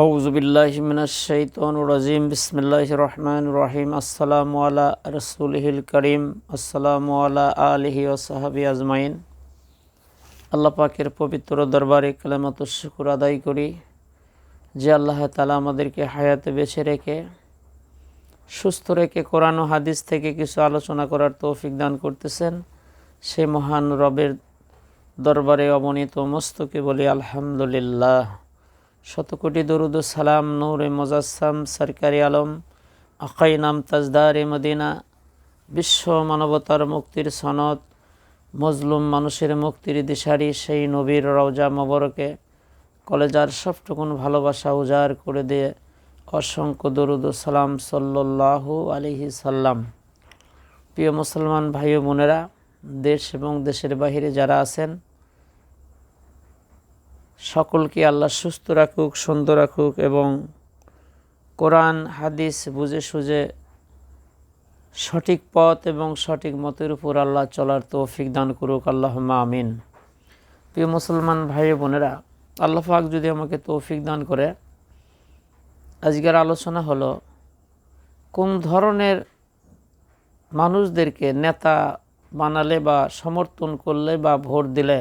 আউজবিল্লাহিমিনাশাইতরাজিম বিসমিল্লা রহমান রহিম আসসালামু আলা রসুলহিল করিম আসসালামু আলা আলহি ওসাহাবি আজমাইন আল্লাহ পাকের পবিত্র দরবারে কালামাত শুকুর আদায় করি। যে আল্লাহ তালা আমাদেরকে হায়াতে বেছে রেখে, সুস্থ রেখে কোরআন ও হাদিস থেকে কিছু আলোচনা করার তৌফিক দান করতেছেন। সে মহান রবের দরবারে অবনীত মস্তকে বলি, আলহামদুলিল্লাহ। শতকোটি দরুদ সালাম, নূরে সরকারি আলম আকাই নাম তাজদারে মদিনা, বিশ্ব মানবতার মুক্তির সনদ, মজলুম মানুষের মুক্তির দিশারি, সেই নবীর রওজা মবরকে কলেজার সবটুকুন ভালোবাসা উজাড় করে দিয়ে অসংখ্য দরুদ সালাম সাল্লাল্লাহু আলিহি সাল্লাম। প্রিয় মুসলমান ভাই বোনেরা, দেশ এবং দেশের বাহিরে যারা আছেন সকলকে আল্লাহ সুস্থ রাখুক, সুন্দর রাখুক এবং কোরআন, হাদিস বুঝে সুঝে সঠিক পথ এবং সঠিক মতের উপর আল্লাহ চলার তৌফিক দান করুক। আল্লাহ আমিন। প্রিয় মুসলমান ভাই বোনেরা, আল্লাহ যদি আমাকে তৌফিক দান করে, আজকের আলোচনা হলো কোন ধরনের মানুষদেরকে নেতা বানালে বা সমর্থন করলে বা ভোট দিলে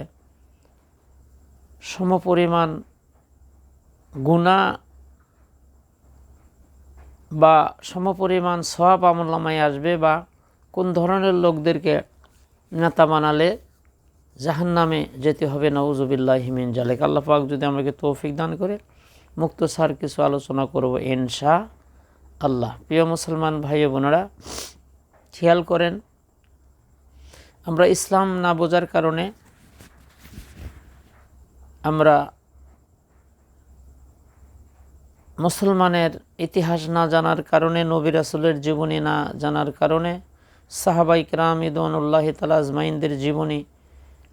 সমপরিমাণ গুণা বা সমপরিমাণ সব আমলামায় আসবে বা কোন ধরনের লোকদেরকে নেতা বানালে জাহান নামে যেতে হবে নওজুবিল্লাহ হিমিন জালেক। আল্লাহ পাক যদি আমাকে তৌফিক দান করে, মুক্ত সার কিছু আলোচনা করব ইনশা আল্লাহ। প্রিয় মুসলমান ভাই বোনেরা, খেয়াল করেন, আমরা ইসলাম না বোঝার কারণে আমরা মুসলমানের ইতিহাস না জানার কারণে, নবী রাসুলের জীবনী না জানার কারণে, সাহাবাই কেরাম ইদওয়ানুল্লাহ তালা আজমাইনদের জীবনী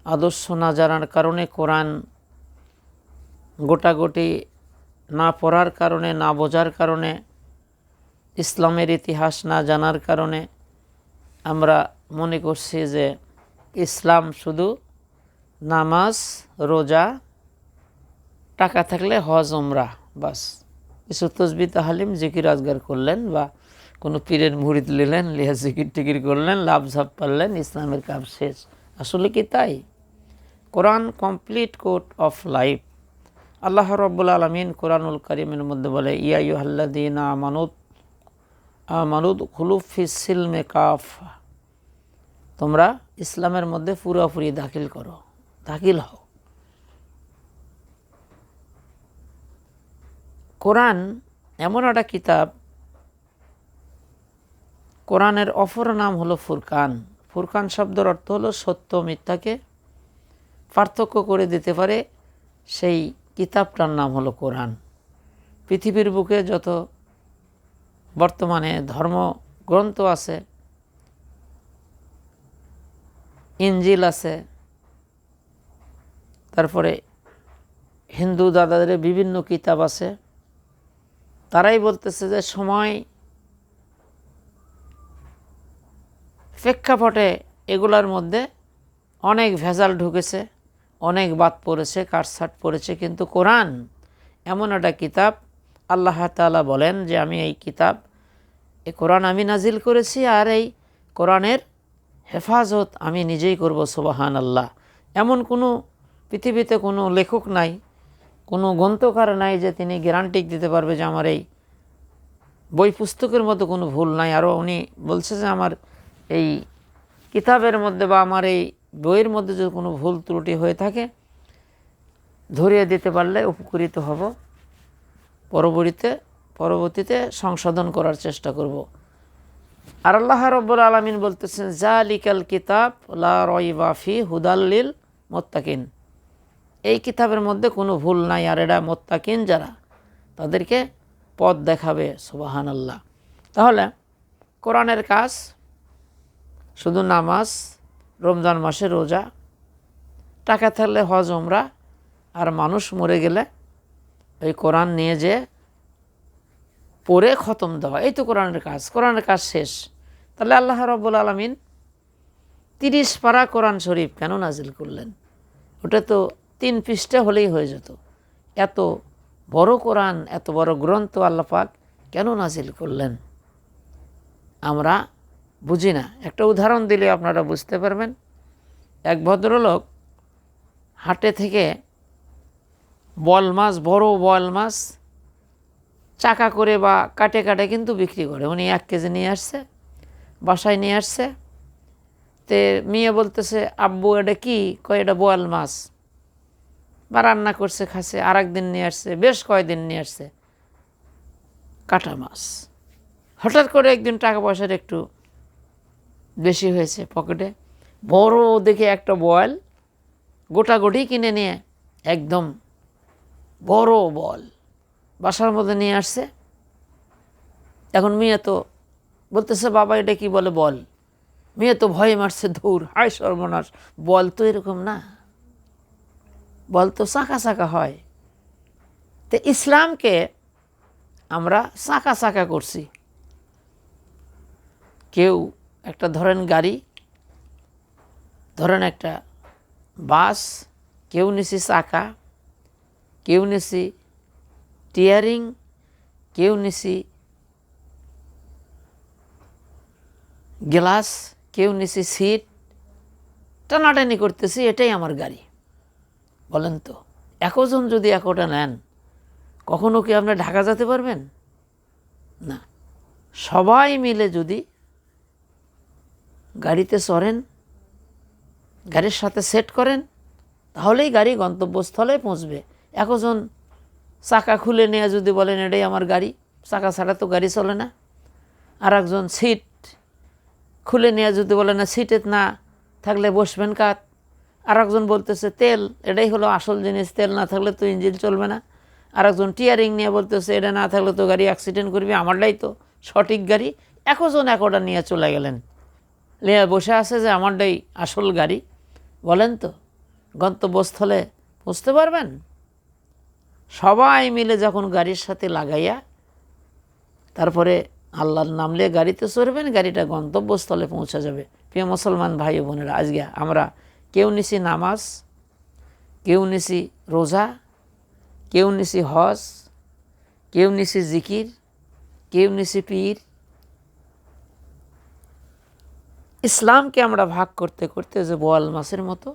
আদর্শ না জানার কারণে, কোরআন গোটাগুটি না পড়ার কারণে, না বোঝার কারণে, ইসলামের ইতিহাস না জানার কারণে আমরা মনে করছি যে ইসলাম শুধু নামাজ, রোজা টাকা থাকলে হজ ওমরা বাস। কিছু তসবি তাহালিম, জিকির আজগার করলেন বা কোনো পীরের মুড়িদ নিলেন লিহা জিকির টিকির করলেন, লাভ ঝাপ পারলেন, ইসলামের কাজ শেষ। আসলে কি তাই? Quran complete code of life. Allah রব্বুল আলমিন কোরআনুল করিমের মধ্যে বলে, ইয়া ইহাল্লাদিন আমানুদ আমানুদ খুলুফি সিলমে কাফ। তোমরা ইসলামের মধ্যে পুরোপুরি দাখিল করো, দাখিল হও। কোরআন এমন একটা কিতাব, কোরআনের অপর নাম হলো ফুরকান। ফুরকান শব্দের অর্থ হলো সত্য মিথ্যাকে পার্থক্য করে দিতে পারে সেই কিতাবটার নাম হলো কোরআন। পৃথিবীর বুকে যত বর্তমানে ধর্মগ্রন্থ আছে, ইঞ্জিল আছে, তারপরে হিন্দু দাদাদের বিভিন্ন কিতাব আছে তারাই বলতেছে যে সময় প্রেক্ষাপটে এগুলার মধ্যে অনেক ভেজাল ঢুকেছে, অনেক বাদ পড়েছে কাটসাট পড়েছে, কিন্তু কোরআন এমন একটা কিতাব, আল্লাহ তালা বলেন যে আমি এই কিতাব, এই কোরআন আমি নাজিল করেছি আর এই কোরআনের হেফাজত আমি নিজেই করব সুবাহান আল্লাহ এমন কোনো পৃথিবীতে কোনো লেখক নাই কোনো গ্রন্থকার নাই যে তিনি গ্যারান্টি দিতে পারবে যে আমার এই বই পুস্তকের মতো কোনো ভুল নাই। আরও উনি বলছে যে আমার এই কিতাবের মধ্যে বা আমার এই বইয়ের মধ্যে যদি কোনো ভুল ত্রুটি হয়ে থাকে, ধরিয়ে দিতে পারলে উপকৃত হব। পরবর্তীতে পরবর্তীতে সংশোধন করার চেষ্টা করব। আর আল্লাহ রব্বুল আলমিন বলতেছেন জা লিকাল কিতাব লা রয়বাফি হুদাল্লিল মোত্তাকিন। এই কিতাবের মধ্যে কোনো ভুল নাই, আর এরা মোত্তাকিন যারা, তাদেরকে পথ দেখাবে সুবাহান আল্লাহ তাহলে কোরআনের কাজ, শুধু নামাজ, রমজান মাসে রোজা, টাকা থাকলে হজ ওমরা আর মানুষ মরে গেলে ওই কোরআন নিয়ে যে পড়ে খতম দেওয়া, এই তো কোরআনের কাজ। কোরআনের কাজ শেষ। তাহলে আল্লাহ রব্বুল আলমিন তিরিশ পারা কোরআন শরীফ কেন নাজিল করলেন? ওটা তো তিন পৃষ্ঠা হলেই হয়ে যেত। এত বড় কোরআন, এত বড় গ্রন্থ আল্লাপাক কেন নাজিল করলেন? আমরা বুঝি না। একটা উদাহরণ দিলে আপনারা বুঝতে পারবেন। এক ভদ্রলোক হাটে থেকে বল মাছ, বড় বল মাছ চাকা করে বা কাটে কাটে কিন্তু বিক্রি করে। উনি এক কেজি নিয়ে আসছে, বাসায় নিয়ে আসছে। তে মেয়ে বলতেছে, আব্বু, এটা কি? কয়, এটা বোয়াল মাছ। বা রান্না করছে, খাচ্ছে আর একদিন নিয়ে আসছে, বেশ কয়দিন নিয়ে আসছে। কাটা মাছ। হঠাৎ করে একদিন টাকা পয়সার একটু বেশি হয়েছে পকেটে। বড় দেখে একটা বল গোটাগুটি কিনে নিয়ে, একদম বড় বল। বাসার মধ্যে নিয়ে আসছে। এখন মেয়ে তো বলতেছে, বাবা, এটা কি বলে বল? মেয়ে তো ভয়ে মারছে দৌড় হায় সর্বনাশ, বল তো এরকম না। বল তো চাকা চাকা হয়। তো ইসলামকে আমরা চাকা চাকা করছি। কেউ একটা ধরেন গাড়ি, ধরেন একটা বাস, কেউ নিছি চাকা, কেউ নিছি টিয়ারিং, কেউ নিছি গ্লাস, কেউ নিছি সিট, টানাটানি করতেছি, এটাই আমার গাড়ি। বলেন তো, একজন যদি একটা নেন, কখনো কি আপনি ঢাকা যেতে পারবেন? না। সবাই মিলে যদি গাড়িতে চড়েন, গাড়ির সাথে সেট করেন, তাহলেই গাড়ি গন্তব্যস্থলে পৌঁছবে। একজন চাকা খুলে নেওয়া যদি বলেন, এটাই আমার গাড়ি, চাকা ছাড়া তো গাড়ি চলে না। আর একজন সিট খুলে নেওয়া যদি বলে না সিটে না থাকলে বসবেন কাত আর একজন বলতেছে, তেল, এটাই হলো আসল জিনিস, তেল না থাকলে তো ইঞ্জিন চলবে না। আর একজন টিয়ারিং নিয়ে বলতেছে, এটা না থাকলে তো গাড়ি অ্যাক্সিডেন্ট করবি, আমারটাই তো সঠিক গাড়ি। একজন একটা নিয়ে চলে গেলেন। নিয়ে বসে আছে যে, আমারটাই আসল গাড়ি। বলেন তো, গন্তব্যস্থলে বুঝতে পারবেন? সবাই মিলে যখন গাড়ির সাথে লাগাইয়া, তারপরে আল্লাহর নাম নিয়ে গাড়িতে চড়বেন, গাড়িটা গন্তব্যস্থলে পৌঁছে যাবে। প্রিয় মুসলমান ভাই বোনেরা, আজকে আমরা কেউ নিছি নামাজ, কেউ নিছি রোজা, কেউ নিছি হজ, কেউ নিছি জিকির, কেউ নিছি পীর। ইসলামকে আমরা ভাগ করতে করতে যে বোয়াল মাছের মতো,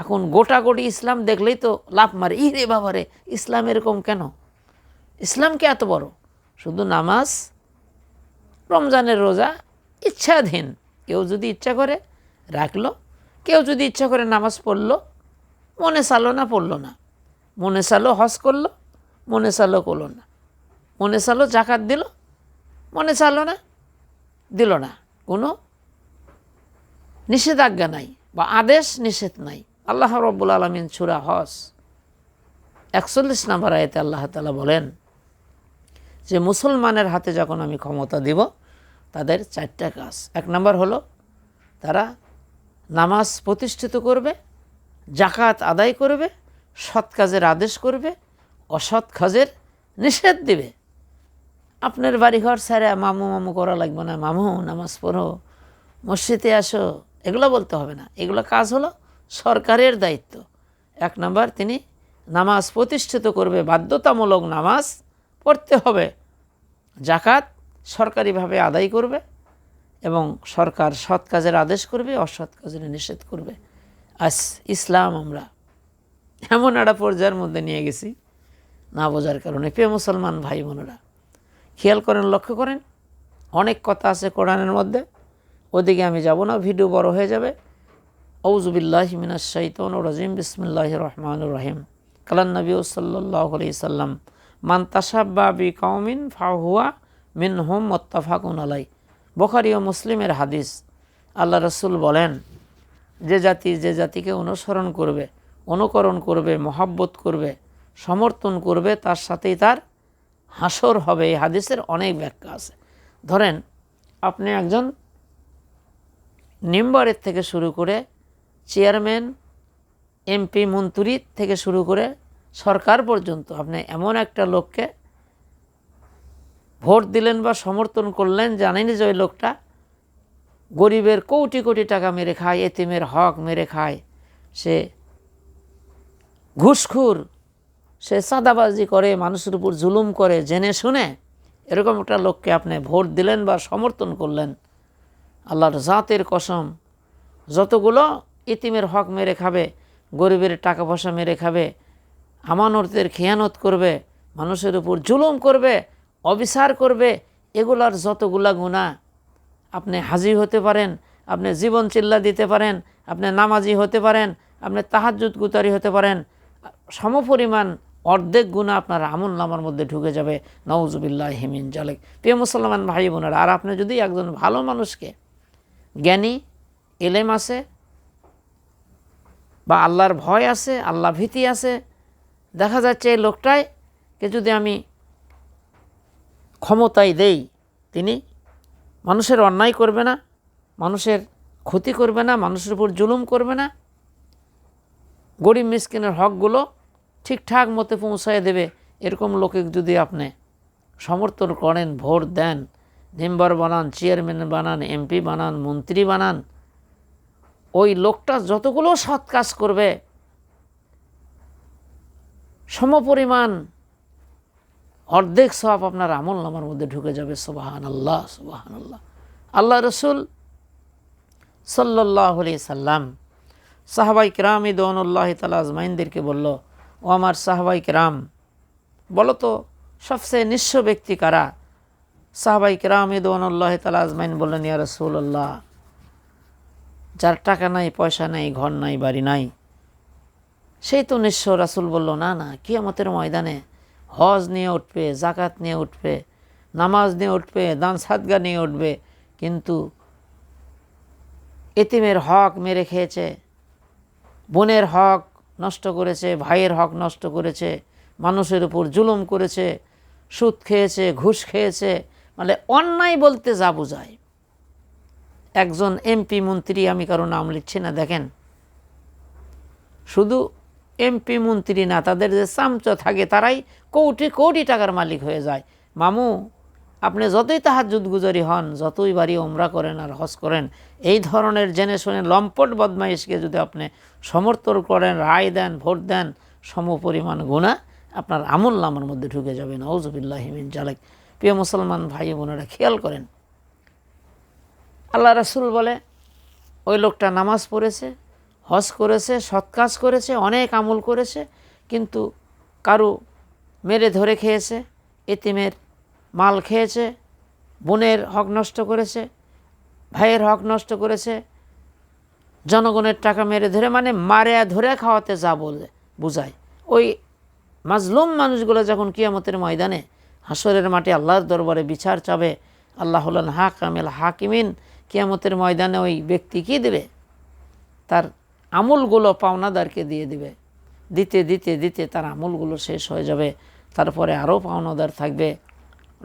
এখন গোটা গোটি ইসলাম দেখলেই তো লাভ মারে ই রে বাবারে ইসলাম এরকম কেন? ইসলামকে এত বড়? শুধু নামাজ, রমজানের রোজা, ইচ্ছাধীন। কেউ যদি ইচ্ছা করে, রাখল কেউ যদি ইচ্ছা করে নামাজ পড়ল, মনে সালো না, পড়ল না। মনে চালো হজ করল, মনে চালো করল না। মনে চালো জাকাত দিল, মনে সালো না, দিল না। কোনো নিষেধাজ্ঞা নাই বা আদেশ নিষেধ নাই। আল্লাহ রব্বুল আলমিন ছুরা হস একচল্লিশ নাম্বার আয়তে আল্লাহ তালা বলেন, যে মুসলমানের হাতে যখন আমি ক্ষমতা দিব, তাদের চারটা কাজ। এক নম্বর হলো, তারা নামাজ প্রতিষ্ঠিত করবে জাকাত আদায় করবে, সৎ কাজের আদেশ করবে, অসৎ কাজের নিষেধ দিবে। আপনার বাড়িঘর স্যারে মামু মামু করা লাগবে না। মামু, নামাজ পড়ো, মসজিদে আসো, এগুলো বলতে হবে না। এগুলো কাজ হলো সরকারের দায়িত্ব। এক নম্বর, তিনি নামাজ প্রতিষ্ঠিত করবে, বাধ্যতামূলক নামাজ পড়তে হবে। জাকাত সরকারিভাবে আদায় করবে এবং সরকার সৎ কাজের আদেশ করবে, অসৎ কাজের নিষেধ করবে। আজ ইসলাম আমরা এমন একটা পর্যায়ের মধ্যে নিয়ে গেছি, না বোঝার কারণে। পে মুসলমান ভাই বোনেরা, খেয়াল করেন, লক্ষ্য করেন, অনেক কথা আছে কোরআনের মধ্যে, ওদিকে আমি যাব না, ভিডিও বড় হয়ে যাবে। ঔজুবিল্লাহ মিনাস শাইতন রাজিম বিসমিল্লাহ রহমান রহিম। কালান নবী সাল্লাহ আলি সাল্লাম মান তাসাব্বা বি কৌমিন ফাহুয়া মিন হোম মোত্তাফাকুন আলাই বখারি ও মুসলিমের হাদিস। আল্লাহ রসুল বলেন, যে জাতি যে জাতিকে অনুসরণ করবে, অনুকরণ করবে, মহাব্বত করবে, সমর্থন করবে, তার সাথেই তার হাসর হবে। এই হাদিসের অনেক ব্যাখ্যা আছে। ধরেন, আপনি একজন মেম্বারের থেকে শুরু করে চেয়ারম্যান, এমপি মন্ত্রী থেকে শুরু করে সরকার পর্যন্ত আপনি এমন একটা লোককে ভোট দিলেন বা সমর্থন করলেন, জানেনই যে ওই লোকটা গরিবের কোটি কোটি টাকা মেরে খায়, এতিমের হক মেরে খায়। সে ঘুষখুর, সে সাদাবাজি করে, মানুষের উপর জুলুম করে, জেনে শুনে এরকম একটা লোককে আপনি ভোট দিলেন বা সমর্থন করলেন, আল্লাহর জাতের কসম, যতগুলো ইতিমের হক মেরে খাবে, গরিবের টাকা পয়সা মেরে খাবে, আমানতের খেয়ানত করবে, মানুষের উপর জুলুম করবে অবিচার করবে, এগুলার যতগুলা গুণা আপনি হাজি হতে পারেন, আপনি জীবন চিল্লা দিতে পারেন, আপনি নামাজি হতে পারেন, আপনি তাহাজুদ গুতারি হতে পারেন, সমপরিমাণ অর্ধেক গুণা আপনার আমল নামার মধ্যে ঢুকে যাবে। নওজুবিল্লাহ হিমিন জালেক। প্রিয় মুসলমান ভাই বোনেরা, আর আপনি যদি একজন ভালো মানুষকে জ্ঞানী, এলেম আছে, বা আল্লাহর ভয় আছে, আল্লাহ ভীতি আছে, দেখা যাচ্ছে এই লোকটাই কে যদি আমি ক্ষমতায় দেই, তিনি মানুষের অন্যায় করবে না, মানুষের ক্ষতি করবে না, মানুষের উপর জুলুম করবে না। গরিব মিসকিনের হকগুলো ঠিকঠাক মতো পৌঁছায় দেবে, এরকম লোকে যদি আপনি সমর্থন করেন, ভোট দেন, মেম্বার বানান, চেয়ারম্যান বানান, এমপি বানান, মন্ত্রী বানান, ওই লোকটা যতগুলো সৎ কাজ করবে, সমপরিমাণ অর্ধেক সব আপনার আমল নামার মধ্যে ঢুকে যাবে সুবাহান আল্লাহ সুবাহান আল্লাহ আল্লাহ রসুল সাল্লাহ আলি সাল্লাম সাহাবাই কিরাম ইদৌনুল্লাহ তালা আজমাইনদেরকে বলল, ও আমার সাহাবাই কিরাম, বলো তো, সবচেয়ে নিঃস্ব ব্যক্তি কারা? সাহাবাই কিরাম ইদৌনুল্লাহ তালা আজমাইন বললেন, ইয়া রসুল্লাহ যার টাকা নাই, পয়সা নাই, ঘর নাই, বাড়ি নাই, সেই তো নিঃস্ব। রাসুল বলল, না না, কিয়ামতের ময়দানে হজ নিয়ে উঠবে জাকাত নিয়ে উঠবে, নামাজ নিয়ে উঠবে, দান সাদগা নিয়ে উঠবে, কিন্তু এতিমের হক মেরে খেয়েছে, বোনের হক নষ্ট করেছে, ভাইয়ের হক নষ্ট করেছে, মানুষের উপর জুলুম করেছে, সুদ খেয়েছে, ঘুষ খেয়েছে মানে অন্যায় বলতে যা বোঝায়। একজন এমপি মন্ত্রী, আমি কারও নাম লিখছি না, দেখেন। শুধু এমপি, মন্ত্রী না, তাদের যে চামচ থাকে, তারাই কোটি কোটি টাকার মালিক হয়ে যায়। মামু, আপনি যতই তাহাজুদ গুজারি হন, যতই বাড়ি ওমরা করেন আর হজ করেন, এই ধরনের জেনে শুনে লম্পট বদমাইশকে যদি আপনি সমর্থন করেন, রায় দেন, ভোট দেন সম পরিমাণ গুণা আপনার আমল নামার মধ্যে ঢুকে যাবে। নওজবিল্লাহ হিমিন জালেক। প্রিয় মুসলমান ভাই বোনেরা, খেয়াল করেন। আল্লাহ রাসুল বলে, ওই লোকটা নামাজ পড়েছে হজ করেছে, সৎ কাজ করেছে, অনেক আমল করেছে, কিন্তু কারু মেরে ধরে খেয়েছে, এতিমের মাল খেয়েছে, বোনের হক নষ্ট করেছে, ভাইয়ের হক নষ্ট করেছে, জনগণের টাকা মেরে ধরে মানে মারে ধরে খাওয়াতে যা বলে, বুঝায়। ওই মাজলুম মানুষগুলো যখন কিয়ামতের ময়দানে হাসরের মাঠে আল্লাহর দরবারে বিচার চাবে, আল্লাহ হলেন হাক আমেল হাকিমিন, কিয়ামতের ময়দানে ওই ব্যক্তি কী দেবে? তার আমুলগুলো পাওনাদারকে দিয়ে দিবে। দিতে দিতে দিতে তার আমলগুলো শেষ হয়ে যাবে। তারপরে আরও পাওনাদার থাকবে।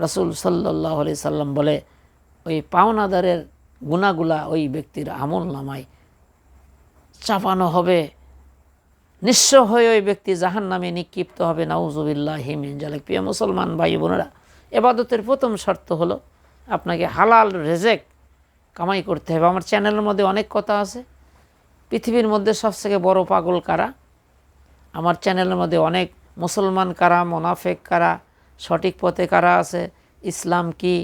রসুল সাল্লাহ আলি সাল্লাম বলে, ওই পাওনাদারের গুণাগুলা ওই ব্যক্তির আমল নামায়। চাপানো হবে। নিঃস্ব হয়ে ওই ব্যক্তি জাহান নামে নিক্ষিপ্ত হবে। নাউজুবিল্লাহ হিমিন জালেক। প্রিয় মুসলমান ভাই বোনেরা এবাদতের প্রথম শর্ত হলো, আপনাকে হালাল রেজেক কামাই করতে হবে। আমার চ্যানেলের মধ্যে অনেক কথা আছে। পৃথিবীর মধ্যে সবথেকে বড় পাগল কারা? আমার চ্যানেলের মধ্যে অনেক মুসলমান কারা, মোনাফেক কারা, সঠিক পথে কারা আছে, ইসলাম কি?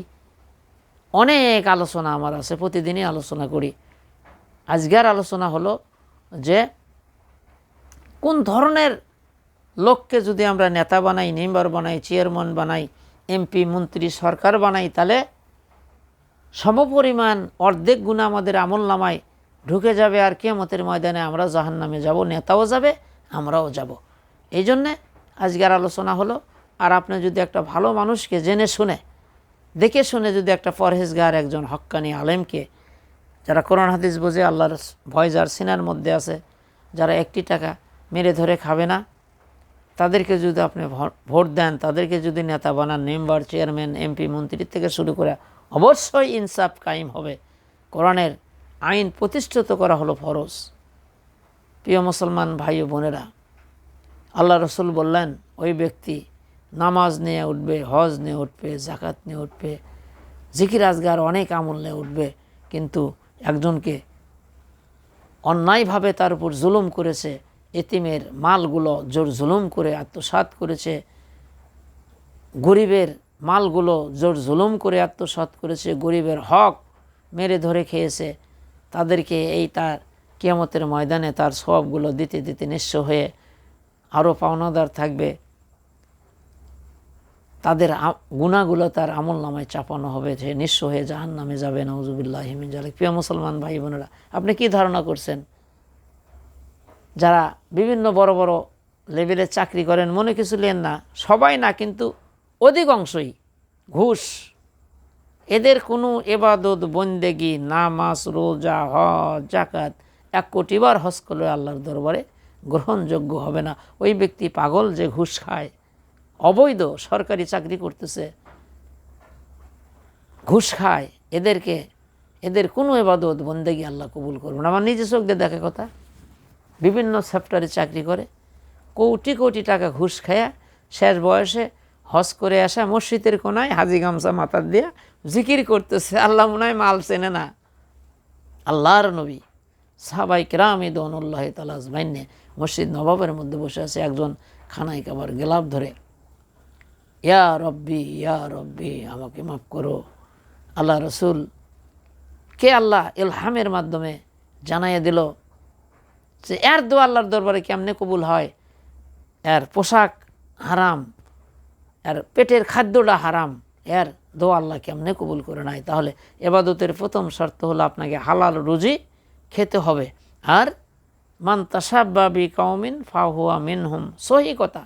অনেক আলোচনা আমার আছে, প্রতিদিনই আলোচনা করি। আজকের আলোচনা হলো যে কোন ধরনের লোককে যদি আমরা নেতা বানাই, মেম্বার বানাই, চেয়ারম্যান বানাই, এমপি, মন্ত্রী, সরকার বানাই, তাহলে সমপরিমাণ অর্ধেক গুণা আমাদের আমল নামায় ঢুকে যাবে আর কেমতের ময়দানে আমরা জাহান নামে যাব, নেতাও যাবে, আমরাও যাব। এই জন্যে আজকের আলোচনা হলো, আর আপনি যদি একটা ভালো মানুষকে জেনে শুনে, দেখে শুনে যদি একটা পরহেজগার একজন হক্কানি আলেমকে, যারা কোরআন হাদিস বোঝে আল্লাহর ভয় যার সিনার মধ্যে আছে, যারা একটি টাকা মেরে ধরে খাবে না, তাদেরকে যদি আপনি ভোট দেন, তাদেরকে যদি নেতা বানান, মেম্বার, চেয়ারম্যান, এমপি, মন্ত্রীর থেকে শুরু করে অবশ্যই ইনসাফ কায়েম হবে। কোরআনের আইন প্রতিষ্ঠিত করা হলো ফরজ। প্রিয় মুসলমান ভাই ও বোনেরা, আল্লাহ রসুল বললেন, ওই ব্যক্তি নামাজ নিয়ে উঠবে, হজ নিয়ে উঠবে জাকাত নিয়ে উঠবে জিকির আজগার অনেক আমল নিয়ে উঠবে, কিন্তু একজনকে অন্যায়ভাবে তার উপর জুলুম করেছে, এতিমের মালগুলো জোর জুলুম করে আত্মসাৎ করেছে, গরিবের মালগুলো জোর জুলুম করে আত্মসাৎ করেছে, গরিবের হক মেরে ধরে খেয়েছে তাদেরকে এই তার কিয়ামতের ময়দানে তার সবগুলো দিতে দিতে নিঃস্ব হয়ে আরও পাওনাদার থাকবে। তাদের গুণাগুলো তার আমল নামায় চাপানো হবে যে নিঃস্ব হয়ে জাহান নামে যাবে। নজুবিল্লাহ হিমিন জালিক। প্রিয় মুসলমান ভাই বোনেরা, আপনি কি ধারণা করছেন? যারা বিভিন্ন বড় বড় লেভেলে চাকরি করেন, মনে কিছু লেন না, সবাই না, কিন্তু অধিকাংশই ঘুষ এদের কোনো এবাদত, বন্দেগি, নামাজ, রোজা, হজ জাকাত এক কোটিবার হজ করলে আল্লাহর দরবারে গ্রহণযোগ্য হবে না। ওই ব্যক্তি পাগল যে ঘুষ খায়। অবৈধ সরকারি চাকরি করতেছে, ঘুষ খায়। এদেরকে, এদের কোনো এবাদত, বন্দেগি আল্লাহ কবুল করবে না। আমার নিজে চোখ দেখা কথা। বিভিন্ন সেক্টরে চাকরি করে, কোটি কোটি টাকা ঘুষ খায়া শেষ বয়সে হজ করে আসা মসজিদের কোনায় হাজি গামছা মাথার দিয়া জিকির করতেছে, আল্লাহ মনে হয় মাল চেনে না। আল্লাহর নবী, সাহাবাই কেরাম ইদনুল্লাহ তালাজমাইনে মসজিদ নবাবের মধ্যে বসে আছে একজন খানায় কাবার গেলাপ ধরে। ইয়া রব্বি ইয়া রব্বি, আমাকে মাফ করো। আল্লাহ রসুল কে আল্লাহ ইলহামের মাধ্যমে জানাইয়া দিল যে এর দো আল্লাহর দরবারে কেমনে কবুল হয়? এর পোশাক হারাম, এর পেটের খাদ্যটা হারাম। এর দোয়া আল্লাহ কেমনে কবুল করে নাই তাহলে এবাদতের প্রথম শর্ত হলো আপনাকে হালাল রুজি খেতে হবে। আর মান তাসাব্বাবি কাউমিন ফাহুয়া মিনহুম। সহি কথা।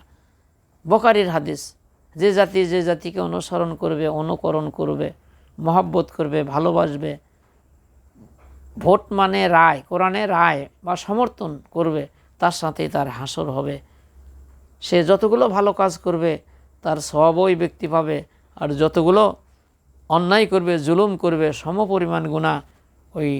বকারির হাদিস, যে জাতি যে জাতিকে অনুসরণ করবে, অনুকরণ করবে, মহাব্বত করবে, ভালোবাসবে, ভোট মানে রায়, কোরআনে রায় বা সমর্থন করবে, তার সাথেই তার হাসর হবে। সে যতগুলো ভালো কাজ করবে, তার সব ব্যক্তি পাবে। আর যতগুলো অন্যায় করবে, জুলুম করবে, সমপরিমাণ গুণা ওই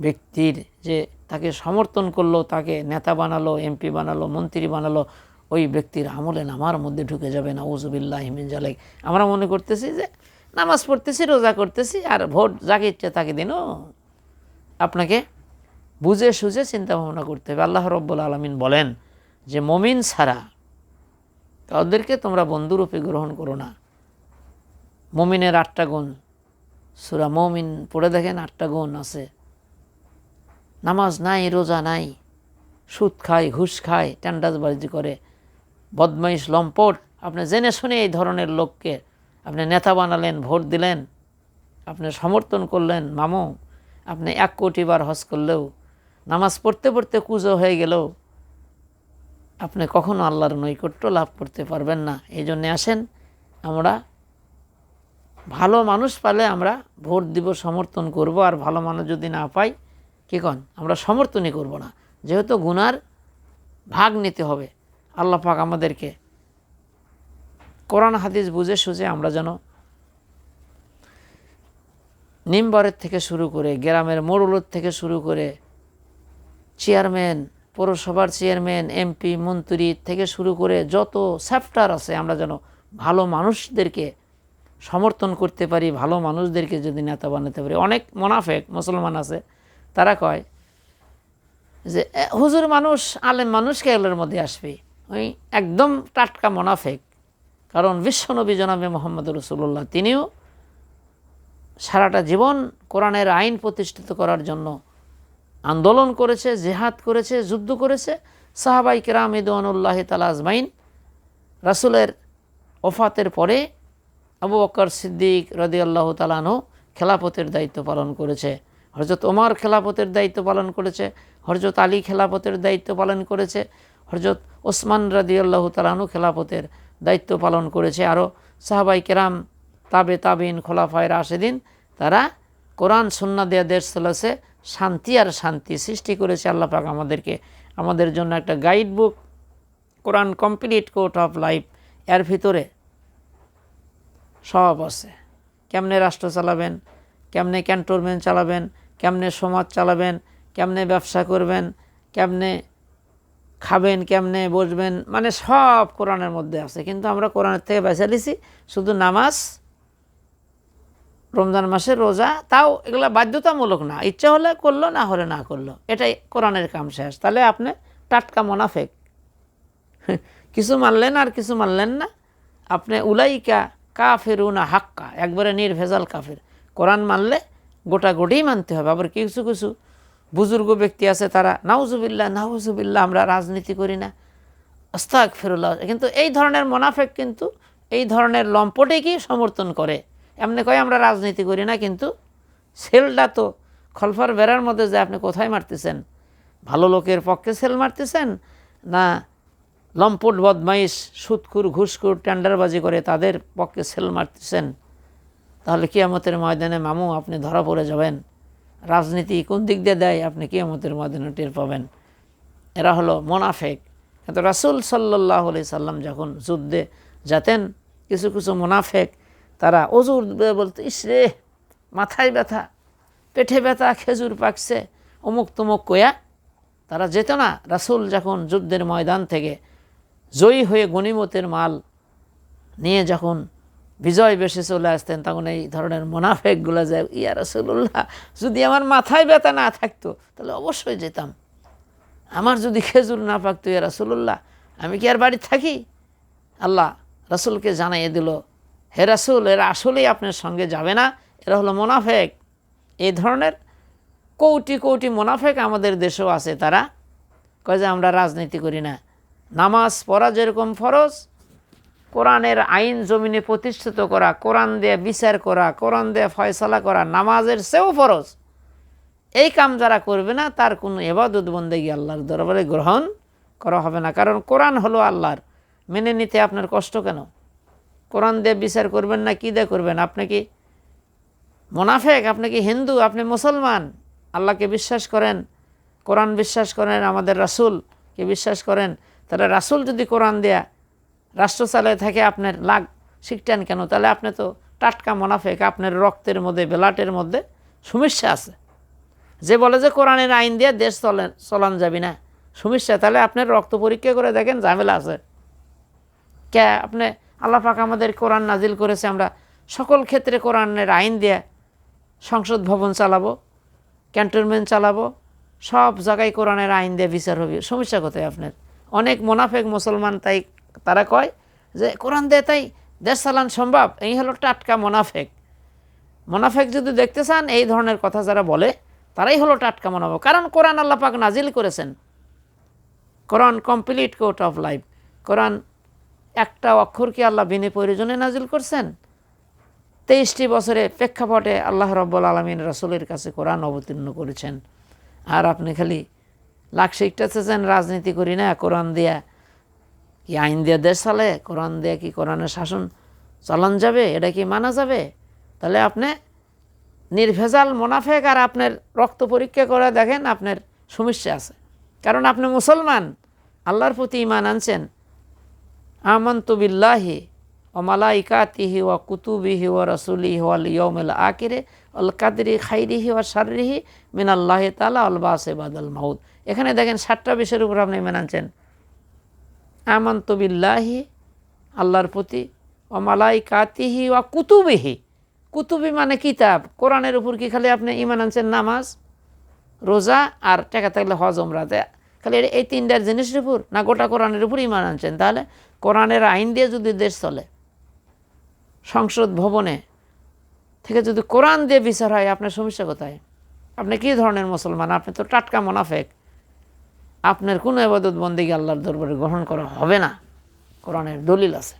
ব্যক্তির যে তাকে সমর্থন করল, তাকে নেতা বানালো, এমপি বানালো, মন্ত্রী বানালো, ওই ব্যক্তির আমলে নামার মধ্যে ঢুকে যাবে। না উজুবিল্লাহ হিমিন জালেক। আমরা মনে করতেছি যে নামাজ পড়তেছি, রোজা করতেছি, আর ভোট যাকে ইচ্ছে তাকে দিন। আপনাকে বুঝে সুঝে চিন্তা ভাবনা করতে হবে। আল্লাহ রব্বুল আলমিন বলেন যে, মমিন ছাড়া তাদেরকে তোমরা বন্ধুরূপে গ্রহণ করো না। মমিনের আটটা গুণ। সুরা মমিন পড়ে দেখেন আটটা গুণ আছে। নামাজ নাই, রোজা নাই, সুদ খায়, ঘুষ খায়, টেন্ডাজবাজি করে, বদমাইশ, লম্পট। আপনি জেনে শুনে এই ধরনের লোককে আপনি নেতা বানালেন, ভোট দিলেন, আপনি সমর্থন করলেন, মামু, আপনি এক কোটি বার হজ করলেও, নামাজ পড়তে পড়তে কুজো হয়ে গেলেও, আপনি কখনো আল্লাহর নৈকট্য লাভ করতে পারবেন না। এই জন্যে আসেন, আমরা ভালো মানুষ পালে আমরা ভোট দিব, সমর্থন করব, আর ভালো মানুষ যদি না পাই, কী কন? আমরা সমর্থনই করব না। যেহেতু গুনার ভাগ নিতে হবে। আল্লাহ পাক আমাদেরকে কোরআন, হাদিস বুঝে সুঝে আমরা যেন নিম্বরের থেকে শুরু করে, গ্রামের মোড়লের থেকে শুরু করে, চেয়ারম্যান, পৌরসভার চেয়ারম্যান, এমপি, মন্ত্রী থেকে শুরু করে যত স্যাপ্টার আছে, আমরা যেন ভালো মানুষদেরকে সমর্থন করতে পারি, ভালো মানুষদেরকে যদি নেতা বানাতে পারি। অনেক মোনাফেক, মুসলমান আছে, তারা কয় যে হুজুর মানুষ, আলেম মানুষ কেগুলোর মধ্যে আসবে? ওই একদম টাটকা মোনাফেক। কারণ বিশ্বনবী জনাবে মোহাম্মদ রসুল্লাহ তিনিও সারাটা জীবন কোরআনের আইন প্রতিষ্ঠিত করার জন্য আন্দোলন করেছে, জেহাদ করেছে, যুদ্ধ করেছে। সাহাবাই কিরাম ইদওয়ানুল্লাহ তালা আজমাইন রাসুলের ওফাতের পরে আবু বকর সিদ্দিক রদি আল্লাহ তালানও খেলাপথের দায়িত্ব পালন করেছে। হরজত ওমর খেলাপথের দায়িত্ব পালন করেছে। হরজত আলী খেলাপথের দায়িত্ব পালন করেছে। হরজত ওসমান রাদি আল্লাহ তালানু খেলাপথের দায়িত্ব পালন করেছে। আরও সাহাবাই কেরাম, তাবে তাবিন, খোলাফায় রাশেদিন, তারা কোরআন সুন্না দেয়া দেশ চলেছে। শান্তি আর শান্তি সৃষ্টি করেছে আল্লাহ পাক আমাদেরকে। আমাদের জন্য একটা guide book Quran complete court of life এর ভিতরে সব আছে। কেমনে রাষ্ট্র চালাবেন? কেমনে ক্যান্টনমেন্ট চালাবেন? কেমনে সমাজ চালাবেন? কেমনে ব্যবসা করবেন? কেমনে খাবেন? কেমনে বসবেন? মানে সব কোরআনের মধ্যে আছে। কিন্তু আমরা কোরআনের থেকে বেছে নিছি শুধু নামাজ, রমজান মাসের রোজা, তাও এগুলো বাধ্যতামূলক না। ইচ্ছা হলে করল, না হলে না করল। এটাই কোরআনের কাম শেষ। তাহলে আপনি টাটকা মোনাফেক। কিছু মানলেন আর কিছু মানলেন না। আপনি উলাইকা কাফেরুনা হাক্কা, একবারে নির্ভেজাল কাফের। কোরআন মানলে গোটা গোটেই মানতে হবে, আবার কিছু কিছু বুজুর্গ ব্যক্তি আছে তারা, নাউজুবিল্লাহ নাউজুবিল্লাহ, আমরা রাজনীতি করি না। আস্তাক ফিরুল্লাহ কিন্তু এই ধরনের মোনাফেক কিন্তু এই ধরনের লম্পটেকেই সমর্থন করে। এমনি কয়, আমরা রাজনীতি করি না, কিন্তু সেলটা তো খলফার বেড়ার মধ্যে যে আপনি কোথায় মারতেছেন? ভালো লোকের পক্ষে সেল মারতেছেন না লম্পট বদমাইশ সুদখুর ঘুষখুর, টেন্ডারবাজি করে তাদের পক্ষে সেল মারতেছেন। তাহলে কিয়ামতের ময়দানে মামু, আপনি ধরা পড়ে যাবেন। রাজনীতি কোন দিক দিয়ে দেয়, আপনি কিয়ামতের ময়দানে টের পাবেন। এরা হলো মোনাফেক। কিন্তু রাসুল সাল্লাহ আলি সাল্লাম যখন যুদ্ধে যেতেন, কিছু কিছু মোনাফেক, তারা অজুর বলতে ইসরে মাথায় ব্যথা, পেটে ব্যথা, খেজুর পাকছে অমুক তমুক কয়া তারা যেত না। রাসুল যখন যুদ্ধের ময়দান থেকে জয়ী হয়ে গণিমতের মাল নিয়ে যখন বিজয় বেশি চলে আসতেন, তখন এই ধরনের মোনাফেকগুলো যায় ইয়া রসুল্লাহ যদি আমার মাথায় ব্যথা না থাকতো, তাহলে অবশ্যই যেতাম। আমার যদি খেজুর না পাকতো, ইয়া রসুল্লাহ আমি কি আর বাড়ি থাকি? আল্লাহ রসুলকে জানাইয়ে দিল, হে রাসুল, এরা আসলেই আপনার সঙ্গে যাবে না। এরা হলো মোনাফেক। এই ধরনের কৌটি কৌটি মোনাফেক আমাদের দেশেও আছে তারা। কয় যে, আমরা রাজনীতি করি না। নামাজ পড়া যেরকম ফরজ, কোরআনের আইন জমিনে প্রতিষ্ঠিত করা, কোরআন দিয়ে বিচার করা, কোরআন দিয়ে ফয়সলা করা, নামাজের সেও ফরজ। এই কাম যারা করবে না, তার কোনো এবাদত বন্দেগী আল্লাহর দরবারে গ্রহণ করা হবে না। কারণ কোরআন হলো আল্লাহর। মেনে নিতে আপনার কষ্ট কেন? কোরআন দিয়ে বিচার করবেন না, কী দিয়ে করবেন? আপনি কি মোনাফেক? আপনি কি হিন্দু? আপনি মুসলমান? আল্লাহকে বিশ্বাস করেন? কোরআন বিশ্বাস করেন আমাদের রাসুলকে বিশ্বাস করেন? তাহলে রাসুল যদি কোরআন দেয়া রাষ্ট্র চালায় থাকে আপনার লাগ শিখতেন কেন? তাহলে আপনি তো টাটকা মোনাফেক, আপনার রক্তের মধ্যে বেলাটের মধ্যে সমস্যা আছে। যে বলে যে কোরআনের আইন দিয়ে দেশ চলেন চলান যাবি না, সমস্যা। তাহলে আপনার রক্ত পরীক্ষা করে দেখেন ঝামেলা আছে। কে? আপনি আল্লাহ পাক আমাদের কোরআন নাজিল করেছে, আমরা সকল ক্ষেত্রে কোরআনের আইন দিয়ে সংসদ ভবন চালাবো, ক্যান্টনমেন্ট চালাবো, সব জায়গায় কোরআনের আইন দিয়ে বিচার হবে। সমস্যা কোথায় আপনার? অনেক মোনাফেক মুসলমান তাই তারা কয় যে, কোরআন দিয়ে তাই দেশ চালান সম্ভব? এই হলো টাটকা মোনাফেক। মোনাফেক যদি দেখতে চান, এই ধরনের কথা যারা বলে, তারাই হলো টাটকা মোনাফেক। কারণ কোরআন আল্লাহ পাক নাজিল করেছেন। Quran complete court of life. Quran একটা অক্ষর কি আল্লাহ বিনে প্রয়োজনে নাজিল করছেন। তেইশটি বছরে প্রেক্ষাপটে আল্লাহ রব্বুল আলমিন রাসুলের কাছে কোরআন অবতীর্ণ করেছেন। আর আপনি খালি লাখ শিখতেছেন রাজনীতি করি না, কোরআন দিয়া কি আইন দিয়ে দেশ চালে, কোরআন দিয়ে কি কোরআনের শাসন চলন যাবে, এটা কি মানা যাবে? তাহলে আপনি নির্ভেজাল মোনাফেক আর আপনার রক্ত পরীক্ষা করে দেখেন আপনার সমস্যা আছে। কারণ আপনি মুসলমান, আল্লাহর প্রতি ইমান আনছেন। আমন্তু বিল্লাহি ও মালাইকাতিহি ও কুতুবিহি ও রসুলিহি ওয়াল ইয়মিল আকিরে অল কাদরি খাইরিহি ও শারিহি মিনাল্লাহ তালা অল বাসে বাদল মাহুদ এখানে দেখেন সাতটা বিষয়ের উপর আপনি ইমান আনছেন। আমন্তু বিল্লাহি, আল্লাহর প্রতি, ও মালাই কাতিহি ও কুতুবিহি। কুতুবি মানে কিতাব। কোরআনের উপর কি খালি আপনি ইমান আনছেন? নামাজ, রোজা আর টাকা থাকলে হজ ওমরাতে খালি এই তিনটার জিনিসের উপর না গোটা কোরআনের উপর ইমান আনছেন? তাহলে কোরআনের আইন দিয়ে যদি দেশ চলে, সংসদ ভবনে থেকে যদি কোরআন দিয়ে বিচার হয়, আপনার সমস্যা কোথায়? আপনি কী ধরনের মুসলমান? আপনি তো টাটকা মোনাফেক। আপনার কোনো আবাদত বন্দিকে আল্লাহর দরবারে গ্রহণ করা হবে না। কোরআনের দলিল আছে।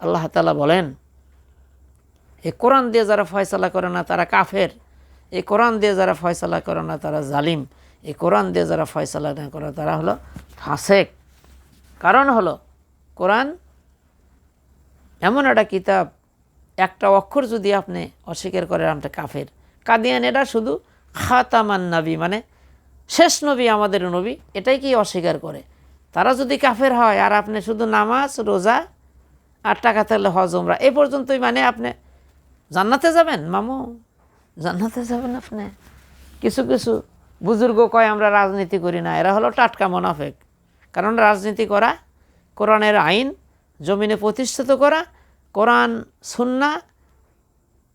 আল্লাহ তালা বলেন এই কোরআন দিয়ে যারা ফয়সালা করে না তারা কাফের। এই কোরআন দিয়ে যারা ফয়সালা করে না তারা জালিম। এই কোরআন দিয়ে যারা ফয়সালা না করে তারা হলো ফাসেক। কারণ হলো, কোরআন এমন একটা কিতাব, একটা অক্ষর যদি আপনি অস্বীকার করেন আপনি কাফের। কাদিয়ান, এটা শুধু খাতামান নবী মানে শেষ নবী আমাদের নবী, এটাই কি অস্বীকার করে? তারা যদি কাফের হয় আর আপনি শুধু নামাজ, রোজা আর টাকা থাকলে হজ, উমরা এই পর্যন্তই মানে আপনি জান্নাতে যাবেন? মামু, জান্নাতে যাবেন আপনি? কিছু কিছু বুজুর্গ কয়, আমরা রাজনীতি করি না। এরা হলো টাটকা মোনাফেক। কারণ রাজনীতি করা, কোরআনের আইন জমিনে প্রতিষ্ঠিত করা, কোরআন, সুন্না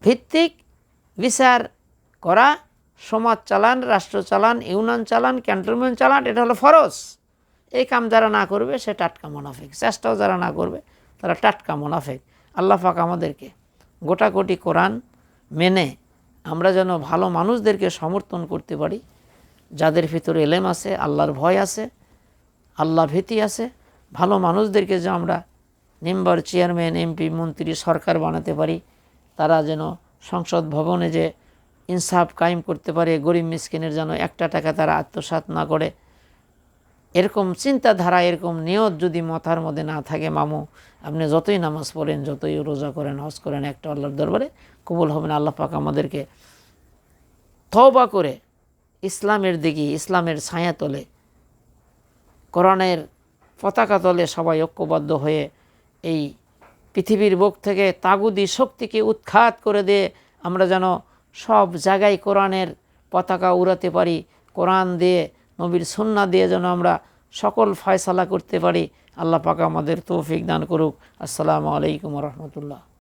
ভিত্তিক বিচার করা সমাজ চালান, রাষ্ট্র চালান, ইউনিয়ন চালান, ক্যান্টনমেন্ট চালান, এটা হলো ফরজ। এই কাম যারা না করবে, সে টাটকা মোনাফেক। চেষ্টাও যারা না করবে, তারা টাটকা মোনাফেক। আল্লাহ পাক আমাদেরকে গোটাগোটি কোরআন মেনে আমরা যেন ভালো মানুষদেরকে সমর্থন করতে পারি। যাদের ভিতরে এলেম আছে, আল্লাহর ভয় আছে, আল্লাহ ভীতি আছে, ভালো মানুষদেরকে যে আমরা মেম্বার, চেয়ারম্যান, এমপি, মন্ত্রী, সরকার বানাতে পারি, তারা যেন সংসদ ভবনে যে ইনসাফ কায়েম করতে পারে, গরিব মিসকিনের যেন একটা টাকা তারা আত্মসাৎ না করে। এরকম চিন্তাধারা, এরকম নিয়ত যদি মাথার মধ্যে না থাকে, মামু, আপনি যতই নামাজ পড়েন, যতই রোজা করেন, হজ করেন, একটা আল্লাহর দরবারে কবুল হবেন। আল্লাহ পাক আমাদেরকে তওবা করে ইসলামের দিকে, ইসলামের ছায়া তলে, কোরআনের পতাকা তলে সবাই ঐক্যবদ্ধ হয়ে এই পৃথিবীর বুক থেকে তাগুদি শক্তিকে উৎখাত করে দিয়ে আমরা যেন সব জায়গায় কোরআনের পতাকা উড়াতে পারি, কোরআন দিয়ে, নবীর সুন্না দিয়ে যেন আমরা সকল ফয়সালা করতে পারি। আল্লাহ পাক আমাদের তৌফিক দান করুক। আসসালামু আলাইকুম রহমতুল্লাহ।